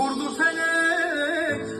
vurdu felek